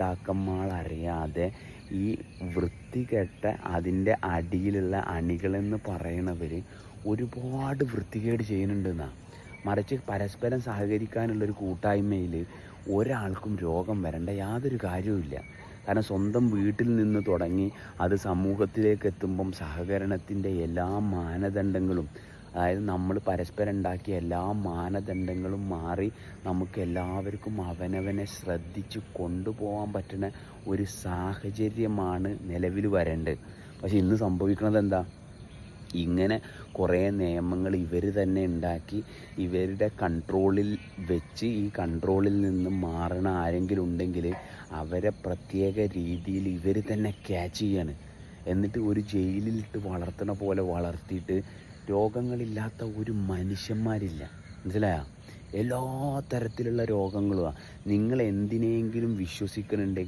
നേതാക്കന്മാർ അറിയാതെ ഈ വൃത്തികെട്ട അതിന്റെ അടിയിലുള്ള അണികളെന്ന് പറയണവർ ഒരുപാട് വൃത്തികേട് ചെയ്യുന്നുണ്ടെന്നാ. മറിച്ച് പരസ്പരം സഹകരിക്കാനുള്ളൊരു കൂട്ടായ്മയിൽ ഒരാൾക്കും രോഗം വരേണ്ട യാതൊരു കാര്യവുമില്ല കാരണം സ്വന്തം വീട്ടിൽ നിന്ന് തുടങ്ങി അത് സമൂഹത്തിലേക്ക് എത്തുമ്പം സഹകരണത്തിന്റെ എല്ലാ മാനദണ്ഡങ്ങളും അതായത് നമ്മൾ പരസ്പരം ഉണ്ടാക്കിയ എല്ലാ മാനദണ്ഡങ്ങളും മാറി നമുക്ക് എല്ലാവർക്കും അവനവനെ ശ്രദ്ധിച്ച് കൊണ്ടുപോകാൻ പറ്റുന്ന ഒരു സാഹചര്യമാണ് നിലവിൽ വരേണ്ടത്. പക്ഷെ ഇന്ന് സംഭവിക്കുന്നത് എന്താ? ഇങ്ങനെ കുറേ നിയമങ്ങൾ ഇവർ തന്നെ ഉണ്ടാക്കി ഇവരുടെ കൺട്രോളിൽ വെച്ച് ഈ കൺട്രോളിൽ നിന്ന് മാറണ ആരെങ്കിലും ഉണ്ടെങ്കിൽ അവരെ പ്രത്യേക രീതിയിൽ ഇവർ തന്നെ ക്യാച്ച് ചെയ്യാണ്. എന്നിട്ട് ഒരു ജയിലിലിട്ട് വളർത്തണ പോലെ വളർത്തിയിട്ട് രോഗങ്ങളില്ലാത്ത ഒരു മനുഷ്യന്മാരില്ല. മനസ്സിലായോ? എല്ലാ തരത്തിലുള്ള രോഗങ്ങളുമാണ് നിങ്ങൾ എന്തിനെങ്കിലും വിശ്വസിക്കുന്നുണ്ടെങ്കിൽ